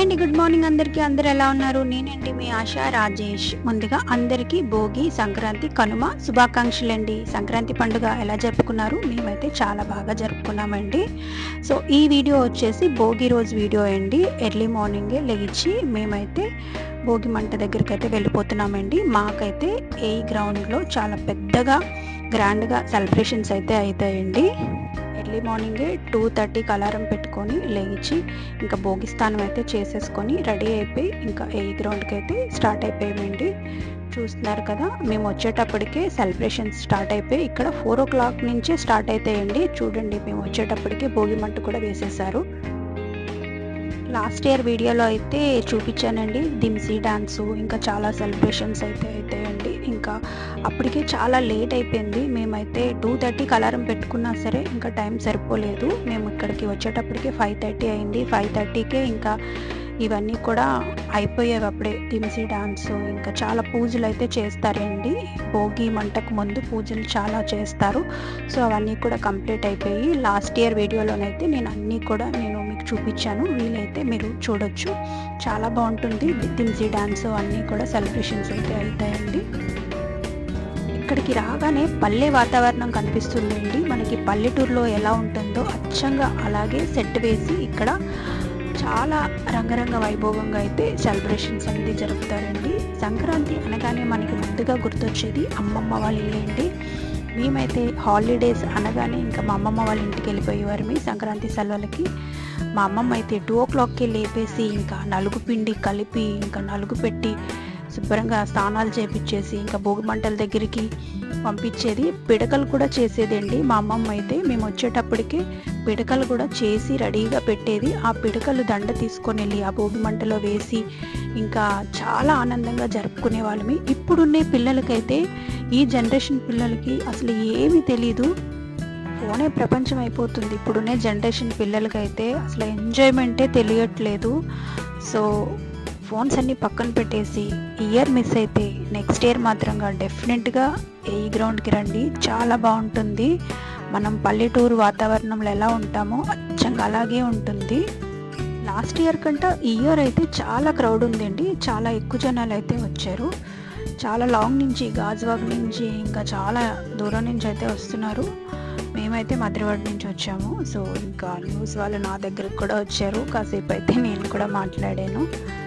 Hi అండి. Good morning అందరికీ. అందరు ఎలా ఉన్నారు? నేనండి మీ ఆశా రాజేష్. ముందుగా అందరికీ భోగి సంక్రాంతి కనుమ శుభాకాంక్షలు అండి సంక్రాంతి పండుగ ఎలా జరుపుకున్నారు? మేమైతే చాలా బాగా జరుపుకున్నామండి. సో ఈ వీడియో వచ్చేసి భోగి రోజు వీడియో అండి. ఎర్లీ మార్నింగే లేచి మేమైతే భోగి మంట దగ్గరికి అయితే వెళ్ళిపోతున్నామండి. మాకైతే ఏ గ్రౌండ్లో చాలా పెద్దగా గ్రాండ్గా సెలబ్రేషన్స్ అయితే అవుతాయండి. ఎర్లీ మార్నింగే టూ థర్టీకి అలారం పెట్టుకొని లేచి ఇంకా భోగి స్థానం అయితే చేసేసుకొని రెడీ అయిపోయి ఇంకా ఏ గ్రౌండ్కి అయితే స్టార్ట్ అయిపోయామండి. చూస్తున్నారు కదా మేము వచ్చేటప్పటికే సెలబ్రేషన్స్ స్టార్ట్ అయిపోయి ఇక్కడ ఫోర్ ఓ క్లాక్ నుంచే స్టార్ట్ అవుతాయండి చూడండి మేము వచ్చేటప్పటికే భోగి మంట కూడా వేసేసారు. లాస్ట్ ఇయర్ వీడియోలో అయితే చూపించానండి దిమ్సీ డ్యాన్సు ఇంకా చాలా సెలబ్రేషన్స్ అయితే అవుతాయండి ఇంకా అప్పటికే చాలా లేట్ అయిపోయింది. మేమైతే టూ థర్టీకి అలారం పెట్టుకున్నా సరే ఇంకా టైం సరిపోలేదు. మేము ఇక్కడికి వచ్చేటప్పటికి ఫైవ్ థర్టీ అయింది. ఫైవ్ థర్టీకే ఇంకా ఇవన్నీ కూడా అయిపోయేవి అప్పుడే. దిమ్సీ డాన్స్ ఇంకా చాలా పూజలు అయితే చేస్తారండి. భోగి మంటకు ముందు పూజలు చాలా చేస్తారు. సో అవన్నీ కూడా కంప్లీట్ అయిపోయి లాస్ట్ ఇయర్ వీడియోలోనైతే నేను అన్నీ కూడా నేను మీకు చూపించాను. వీలైతే మీరు చూడొచ్చు. చాలా బాగుంటుంది. దిమ్సీ డాన్స్ అన్నీ కూడా సెలబ్రేషన్స్ అయితే అవుతాయండి. ఇక్కడికి రాగానే పల్లె వాతావరణం కనిపిస్తుందండి మనకి పల్లెటూరులో ఎలా ఉంటుందో అచ్చంగా అలాగే సెట్ వేసి ఇక్కడ చాలా రంగరంగ వైభవంగా అయితే సెలబ్రేషన్స్ అనేది జరుపుతారండి. సంక్రాంతి అనగానే మనకి ముందుగా గుర్తొచ్చేది అమ్మమ్మ వాళ్ళ ఇల్లేండి మేమైతే హాలిడేస్ అనగానే ఇంకా మా అమ్మమ్మ వాళ్ళ ఇంటికి వెళ్ళిపోయేవారు మీ సంక్రాంతి సెలవులకి. మా అమ్మమ్మ అయితే టూ ఓ క్లాక్కి లేపేసి ఇంకా నలుగు పిండి కలిపి ఇంకా నలుగు పెట్టి శుభ్రంగా స్నానాలు చేపించేసి ఇంకా భోగి మంటల దగ్గరికి పంపించేది పిడకలు కూడా చేసేదండి. మా అమ్మమ్మ అయితే మేము వచ్చేటప్పటికి పిడకలు కూడా చేసి రెడీగా పెట్టేది. ఆ పిడకలు దండ తీసుకొని వెళ్ళి ఆ భోగి మంటలో వేసి ఇంకా చాలా ఆనందంగా జరుపుకునే వాళ్ళమి. ఇప్పుడున్నే పిల్లలకైతే ఈ జనరేషన్ పిల్లలకి అసలు ఏమీ తెలీదు. ఫోనే ప్రపంచం అయిపోతుంది. ఇప్పుడున్నే జనరేషన్ పిల్లలకైతే అసలు ఎంజాయ్మెంటే తెలియట్లేదు. సో ఫోన్స్ అన్ని పక్కన పెట్టేసి ఇయర్ మిస్ అయితే నెక్స్ట్ ఇయర్ మాత్రంగా డెఫినెట్గా ఏ గ్రౌండ్కి రండి. చాలా బాగుంటుంది. మనం పల్లెటూరు వాతావరణంలో ఎలా ఉంటామో అచ్చంగా అలాగే ఉంటుంది. లాస్ట్ ఇయర్ కంటే ఈ ఇయర్ అయితే చాలా క్రౌడ్ ఉందండి. చాలా ఎక్కువ జనాలు అయితే వచ్చారు. చాలా లాంగ్ నుంచి గాజువాగ్ నుంచి ఇంకా చాలా దూరం నుంచి అయితే వస్తున్నారు. మేమైతే మద్రవాడ నుంచి వచ్చాము. సో ఇంకా న్యూస్ వాళ్ళు నా దగ్గరకు కూడా వచ్చారు. కాసేపు అయితే నేను కూడా మాట్లాడాను.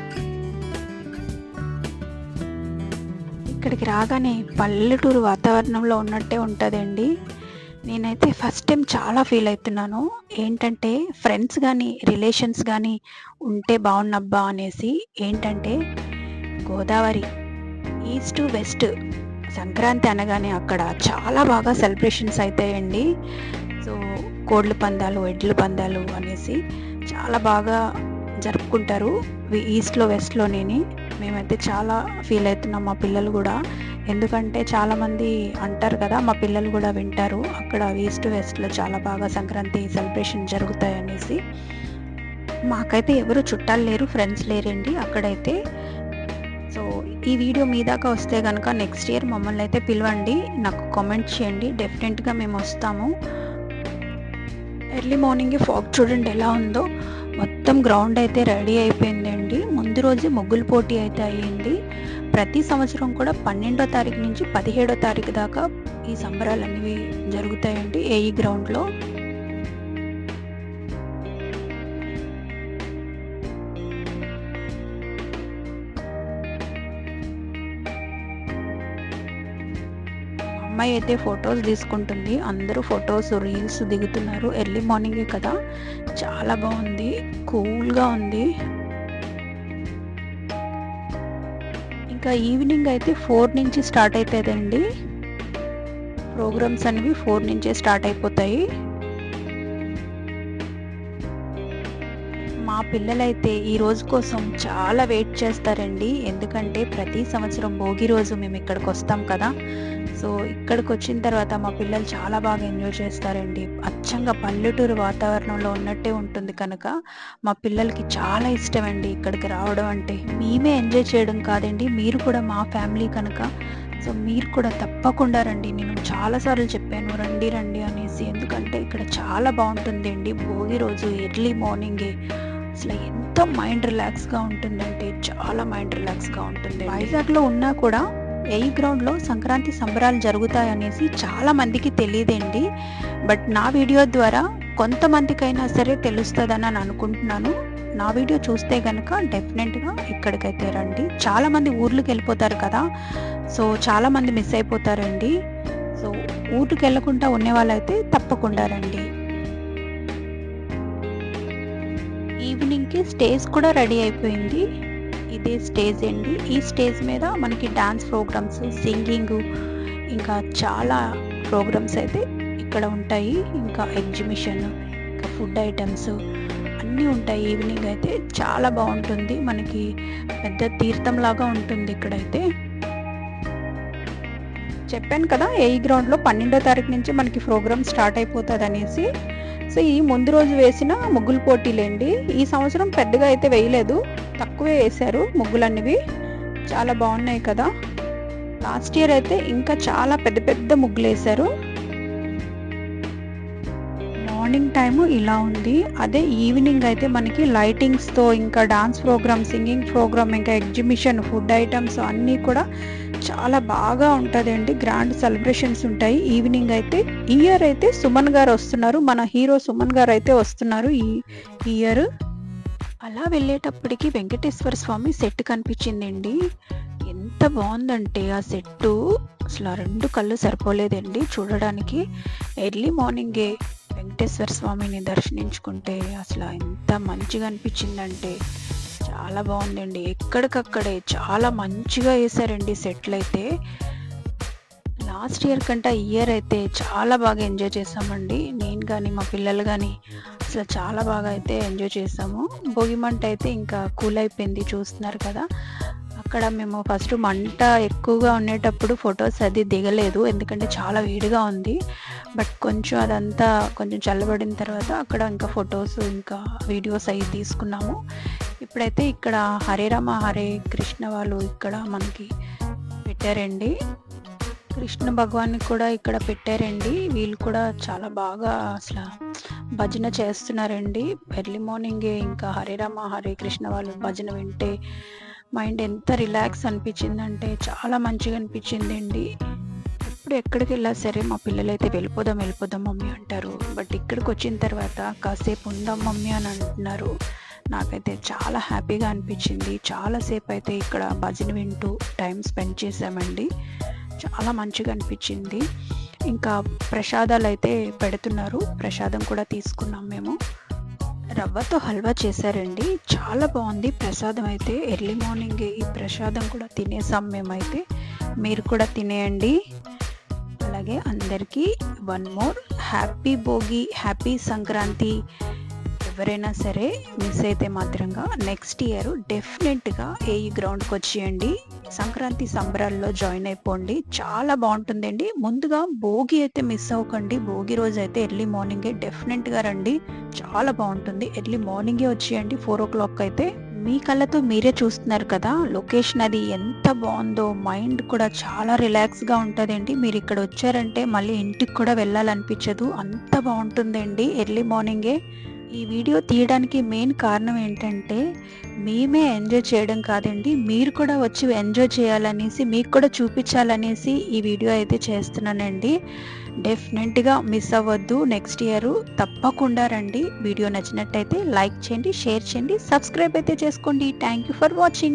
ఇక్కడికి రాగానే పల్లెటూరు వాతావరణంలో ఉన్నట్టే ఉంటుందండి. నేనైతే ఫస్ట్ టైం చాలా ఫీల్ అవుతున్నాను. ఏంటంటే ఫ్రెండ్స్ కానీ రిలేషన్స్ కానీ ఉంటే బాగున్నబ్బా అనేసి ఏంటంటే గోదావరి ఈస్ట్ వెస్ట్ సంక్రాంతి అనగానే అక్కడ చాలా బాగా సెలబ్రేషన్స్ అవుతాయండి సో కోళ్ళ పందాలు ఎడ్ల పందాలు అనేసి చాలా బాగా జరుపుకుంటారు. ఈస్ట్లో వెస్ట్లోనేని. మేమైతే చాలా ఫీల్ అవుతున్నాం మా పిల్లలు కూడా. ఎందుకంటే చాలామంది అంటారు కదా మా పిల్లలు కూడా వింటారు. అక్కడ ఈస్ట్ వెస్ట్లో చాలా బాగా సంక్రాంతి సెలబ్రేషన్ జరుగుతాయి అనేసి మాకైతే ఎవరు చుట్టాలు లేరు ఫ్రెండ్స్ లేరండి అక్కడైతే. సో ఈ వీడియో మీ దాకా వస్తే కనుక నెక్స్ట్ ఇయర్ మమ్మల్ని అయితే పిలవండి. నాకు కామెంట్ చేయండి. డెఫినెట్గా మేము వస్తాము. ఎర్లీ మార్నింగ్ ఫాగ్ చూడండి ఎలా ఉందో. మొత్తం గ్రౌండ్ అయితే రెడీ అయిపోయిందండి. ముందు రోజు ముగ్గులు పోటీ అయితే అయ్యింది. ప్రతి సంవత్సరం కూడా పన్నెండో తారీఖు నుంచి పదిహేడో తారీఖు దాకా ఈ సంబరాలు అనేవి జరుగుతాయండి ఏఈ గ్రౌండ్లో. అమ్మాయి అయితే ఫొటోస్ తీసుకుంటుంది. అందరూ ఫొటోస్ రీల్స్ దిగుతున్నారు. ఎర్లీ మార్నింగే కదా. చాలా బాగుంది. కూల్గా ఉంది. ఇంకా ఈవినింగ్ అయితే ఫోర్ నుంచి స్టార్ట్ అవుతుందండి ప్రోగ్రామ్స్ అనేవి ఫోర్ నుంచే స్టార్ట్ అయిపోతాయి. మా పిల్లలైతే ఈ రోజు కోసం చాలా వెయిట్ చేస్తారండి. ఎందుకంటే ప్రతి సంవత్సరం భోగి రోజు మేము ఇక్కడికి వస్తాం కదా. సో ఇక్కడికి వచ్చిన తర్వాత మా పిల్లలు చాలా బాగా ఎంజాయ్ చేస్తారండి. అచ్చంగా పల్లెటూరు వాతావరణంలో ఉన్నట్టే ఉంటుంది కనుక మా పిల్లలకి చాలా ఇష్టం అండి ఇక్కడికి రావడం అంటే. మేమే ఎంజాయ్ చేయడం కాదండి మీరు కూడా మా ఫ్యామిలీ కనుక. సో మీరు కూడా తప్పకుండా రండి. నేను చాలాసార్లు చెప్పాను రండి రండి అనేసి. ఎందుకంటే ఇక్కడ చాలా బాగుంటుంది అండి భోగి రోజు ఎర్లీ మార్నింగే. అసలు ఎంతో మైండ్ రిలాక్స్గా ఉంటుందంటే చాలా మైండ్ రిలాక్స్గా ఉంటుంది వైజాగ్లో ఉన్నా కూడా ఏ గ్రౌండ్లో సంక్రాంతి సంబరాలు జరుగుతాయనేసి చాలా మందికి తెలియదండి బట్ నా వీడియో ద్వారా కొంతమందికైనా సరే తెలుస్తుందని అని అనుకుంటున్నాను. నా వీడియో చూస్తే కనుక డెఫినెట్గా ఇక్కడికైతే రండి. చాలామంది ఊర్లకు వెళ్ళిపోతారు కదా. సో చాలామంది మిస్ అయిపోతారండి. సో ఊరికి వెళ్ళకుండా ఉండే వాళ్ళైతే తప్పకుండా రండి. ఈవినింగ్కి స్టేజ్ కూడా రెడీ అయిపోయింది. ఇదే స్టేజ్ అండి. ఈ స్టేజ్ మీద మనకి డాన్స్ ప్రోగ్రామ్స్ సింగింగ్ ఇంకా చాలా ప్రోగ్రామ్స్ అయితే ఇక్కడ ఉంటాయి. ఇంకా ఎగ్జిబిషన్ ఇంకా ఫుడ్ ఐటమ్స్ అన్నీ ఉంటాయి. ఈవినింగ్ అయితే చాలా బాగుంటుంది. మనకి పెద్ద తీర్థం లాగా ఉంటుంది ఇక్కడైతే. చెప్పాను కదా ఏ గ్రౌండ్లో పన్నెండో తారీఖు నుంచి మనకి ప్రోగ్రామ్ స్టార్ట్ అయిపోతుంది అనేసి సో ఈ ముందు రోజు వేసిన ముగ్గులు పోటీలేండి. ఈ సంవత్సరం పెద్దగా అయితే వేయలేదు. తక్కువే వేశారు ముగ్గులన్నవి. చాలా బాగున్నాయి కదా. లాస్ట్ ఇయర్ అయితే ఇంకా చాలా పెద్ద పెద్ద ముగ్గులు వేశారు. మార్నింగ్ టైము ఇలా ఉంది. అదే ఈవినింగ్ అయితే మనకి లైటింగ్స్తో ఇంకా డాన్స్ ప్రోగ్రామ్ సింగింగ్ ప్రోగ్రామ్ ఇంకా ఎగ్జిబిషన్ ఫుడ్ ఐటమ్స్ అన్నీ కూడా చాలా బాగా ఉంటుందండి. గ్రాండ్ సెలబ్రేషన్స్ ఉంటాయి. ఈవినింగ్ అయితే ఈ ఇయర్ అయితే సుమన్ గారు వస్తున్నారు. మన హీరో సుమన్ గారు అయితే వస్తున్నారు ఈ ఇయర్ అలా వెళ్ళేటప్పటికి వెంకటేశ్వర స్వామి సెట్ కనిపించిందండి. ఎంత బాగుందంటే ఆ సెట్టు అసలు ఆ రెండు కళ్ళు సరిపోలేదండి చూడడానికి. ఎర్లీ మార్నింగే వెంకటేశ్వర స్వామిని దర్శించుకుంటే అసలు ఎంత మంచిగా అనిపించిందంటే చాలా బాగుందండి. ఎక్కడికక్కడే చాలా మంచిగా వేసారండి సెట్లు అయితే లాస్ట్ ఇయర్ కంటే ఇయర్ అయితే చాలా బాగా ఎంజాయ్ చేసామండి. నేను కానీ మా పిల్లలు కానీ అసలు చాలా బాగా అయితే ఎంజాయ్ చేసాము. భోగిమంట అయితే ఇంకా కూల్ అయిపోయింది చూస్తున్నారు కదా. అక్కడ మేము ఫస్ట్ మంట ఎక్కువగా ఉండేటప్పుడు ఫొటోస్ అది దిగలేదు. ఎందుకంటే చాలా వేడిగా ఉంది. బట్ కొంచెం అదంతా కొంచెం చల్లబడిన తర్వాత అక్కడ ఇంకా ఫొటోస్ ఇంకా వీడియోస్ అవి తీసుకున్నాము. ఇప్పుడైతే ఇక్కడ హరే రామ హరే కృష్ణ వాళ్ళు ఇక్కడ మనకి పెట్టారండి. కృష్ణ భగవాన్ని కూడా ఇక్కడ పెట్టారండి. వీళ్ళు కూడా చాలా బాగా అసలు భజన చేస్తున్నారండి. ఎర్లీ మార్నింగే ఇంకా హరే రామ హరే కృష్ణ వాళ్ళు భజన వింటే మైండ్ ఎంత రిలాక్స్ అనిపించిందంటే చాలా మంచిగా అనిపించింది అండి ఎప్పుడు ఎక్కడికి వెళ్ళా సరే మా పిల్లలు అయితే వెళ్ళిపోదాం వెళ్ళిపోదాం మమ్మీ అంటారు. బట్ ఇక్కడికి వచ్చిన తర్వాత కాసేపు ఉందాం మమ్మీ అని అంటున్నారు. నాకైతే చాలా హ్యాపీగా అనిపించింది. చాలాసేపు అయితే ఇక్కడ భజన వింటూ టైం స్పెండ్ చేసామండి చాలా మంచిగా అనిపించింది. ఇంకా ప్రసాదాలు అయితే పెడుతున్నారు. ప్రసాదం కూడా తీసుకున్నాం మేము. రవ్వతో హల్వా చేశారండి. చాలా బాగుంది. ప్రసాదం అయితే ఎర్లీ మార్నింగ్ ఈ ప్రసాదం కూడా తినేసాం మేమైతే. మీరు కూడా తినేయండి. అలాగే అందరికీ one more happy Bhogi happy Sankranti ఎవరైనా సరే మిస్ అయితే మాత్రంగా నెక్స్ట్ ఇయర్ డెఫినెట్గా ఏ గ్రౌండ్కి వచ్చేయండి. సంక్రాంతి సంబరాల్లో జాయిన్ అయిపోండి. చాలా బాగుంటుందండి. ముందుగా భోగి అయితే మిస్ అవ్వకండి. భోగి రోజు అయితే ఎర్లీ మార్నింగే డెఫినెట్గా రండి. చాలా బాగుంటుంది. ఎర్లీ మార్నింగే వచ్చేయండి. ఫోర్ ఓ క్లాక్ అయితే మీ కళ్ళతో మీరే చూస్తున్నారు కదా. లొకేషన్ అది ఎంత బాగుందో మైండ్ కూడా చాలా రిలాక్స్గా ఉంటుందండి. మీరు ఇక్కడ వచ్చారంటే మళ్ళీ ఇంటికి కూడా వెళ్ళాలనిపించదు. అంత బాగుంటుందండి. ఎర్లీ మార్నింగే ఈ వీడియో తీయడానికి మెయిన్ కారణం ఏంటంటే మేమే ఎంజాయ్ చేయడం కాదండి మీరు కూడా వచ్చి ఎంజాయ్ చేయాలనేసి మీకు కూడా చూపించాలనేసి ఈ వీడియో అయితే చేస్తున్నానండి. డెఫినెట్గా మిస్ అవ్వద్దు. నెక్స్ట్ ఇయర్ తప్పకుండా రండి. వీడియో నచ్చినట్టయితే లైక్ చేయండి షేర్ చేయండి సబ్స్క్రైబ్ అయితే చేసుకోండి. Thank you for watching